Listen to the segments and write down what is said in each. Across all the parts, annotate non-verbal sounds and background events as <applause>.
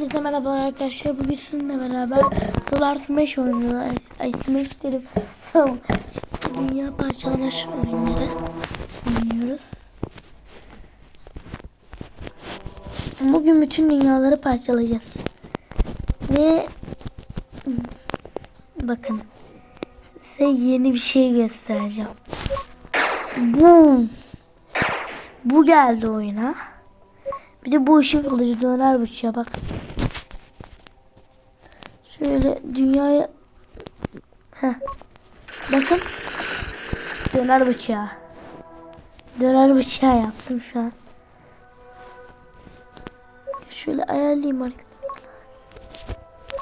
Hepinize merhabalar arkadaşlar. Bugün sizinle beraber Solar Smash oynuyoruz. Ay Smash dedim. <laughs> Tamam. Dünya parçalama şu oyunları oynuyoruz. Bugün bütün dünyaları parçalayacağız. Ve bakın size yeni bir şey göstereceğim. Boom. Bu geldi oyuna. Bir de bu ışın kılıcı döner bıçağı bak. Şöyle dünyaya Heh. Bakın. Döner bıçağı. Döner bıçağı yaptım şu an. Şöyle ayarlayayım arkadaşlar.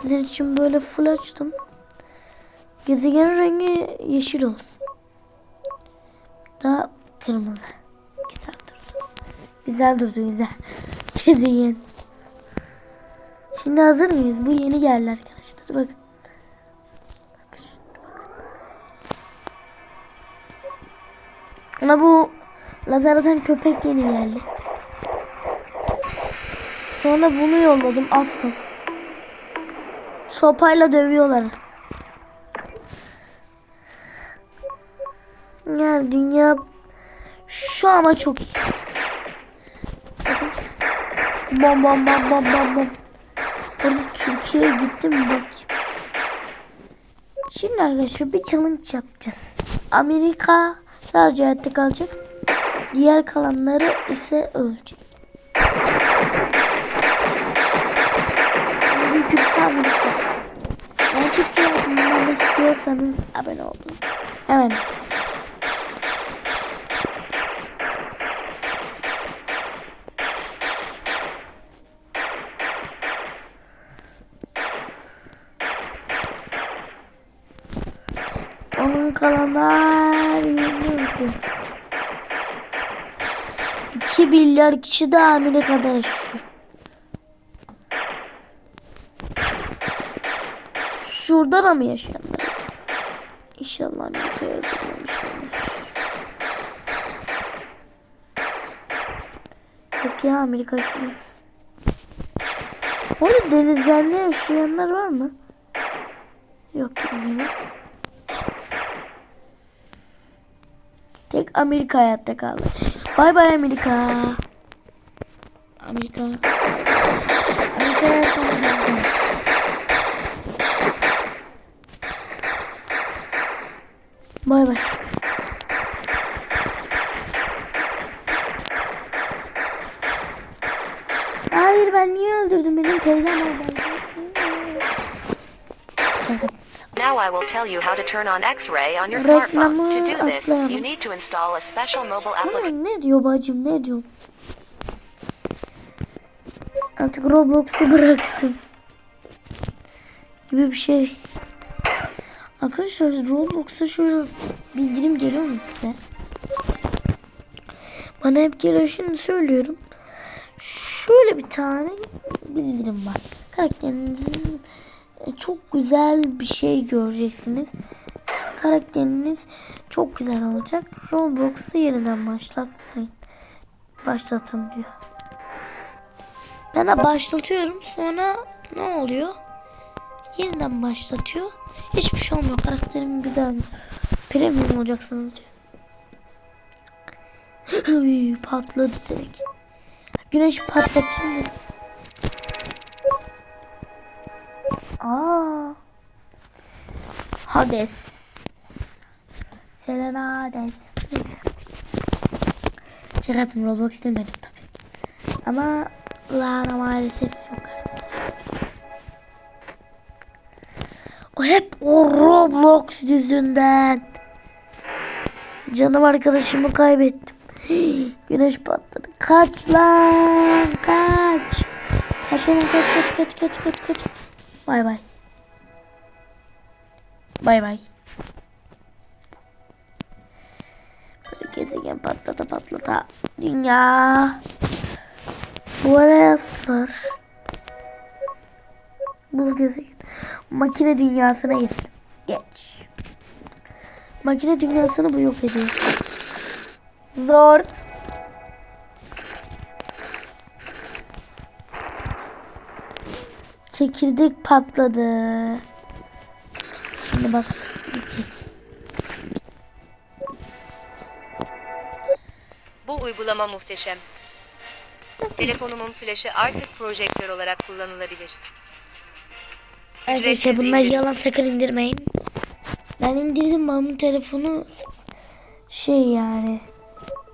Sizin için böyle full açtım. Gezegenin rengi yeşil olsun. Daha kırmızı. Güzel durdu. Güzel durdu güzel. Gezegen. Şimdi hazır mıyız? Bu yeni geldi arkadaşlar. Bak. Ama bu lazer atan köpek yeni geldi. Sonra bunu yolladım astım. Sopayla dövüyorlar. Yani dünya şu ama çok iyi. Bam bam bam bam bam bam. Orada Türkiye'ye gittim bakayım. Şimdi arkadaşlar bir challenge yapacağız. Amerika sadece hayatta kalacak. Diğer kalanları ise ölecek. Büyük Amerika. Eğer Türkiye yapımını istiyorsanız abone olun. Hemen. Onun kalanlar yeni 2 milyar kişi de Amerika'da yaşıyor. Şurada da mı yaşayanlar? İnşallah Amerika'ya girmemişlerdir. Yok ya Amerika gitmez. Orada denizlerde yaşayanlar var mı? Yok bilmiyorum. Tek Amerika hayatta kaldı. Bay bay Amerika. Amerika. Amerika sonra Bay bay. Hayır ben niye öldürdüm benim teyzem oradaydı. Şaka. Now I will tell you how to turn on X-ray on your smartphone. To do this, you need to install a special mobile application. ne diyor bacım ne diyor? Artık Roblox'u bıraktım. Gibi bir şey. Arkadaşlar Roblox'a şöyle bildirim geliyor mu size? Bana hep geliyor şimdi söylüyorum. Şöyle bir tane bildirim var. Karakterinizin çok güzel bir şey göreceksiniz. Karakteriniz çok güzel olacak. Roblox'u yeniden başlatmayın. Başlatın diyor. Ben başlatıyorum. Sonra ne oluyor? Yeniden başlatıyor. Hiçbir şey olmuyor. Karakterim güzel mi? Premium olacaksınız diyor. <laughs> Patladı direkt. Güneş patlatayım dedim. Aa. Hades. Selena Hades. Neyse. Şaka yaptım Roblox istemedim tabi. Ama Lara maalesef yok. O hep o Roblox yüzünden. Canım arkadaşımı kaybettim. <gasps> Güneş patladı. Kaç lan kaç. Kaç oğlum kaç kaç kaç kaç kaç kaç. Bay bay. Bay bay. Böyle gezegen patlata patlata. Dünya. Bu araya var. Bu gezegen. Makine dünyasına geçelim. Geç. Makine dünyasını bu yok ediyor. Zord. Çekirdek patladı. Şimdi bak. Bu uygulama muhteşem. Telefonumun flaşı artık projektör olarak kullanılabilir. Arkadaşlar bunlar yalan sakın indirmeyin. Ben indirdim babamın telefonu şey yani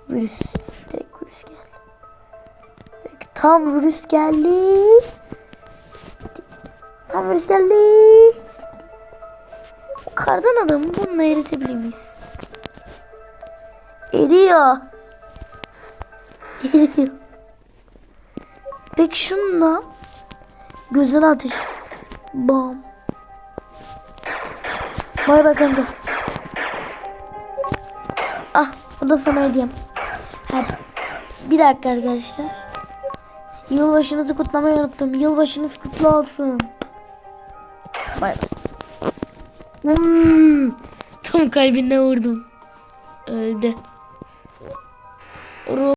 virüs tek virüs geldi. Tam virüs geldi. Tam virüs geldi. O kardan adamı bununla eritebilir miyiz? Eriyor. Eriyor. Peki şununla gözüne ateş. Bam. Bay bay kanka. Ah bu da sana hediyem. Hadi. Bir dakika arkadaşlar. Yılbaşınızı kutlamayı unuttum. Yılbaşınız kutlu olsun. Bay bay. Tam kalbine vurdum. Öldü. Ruh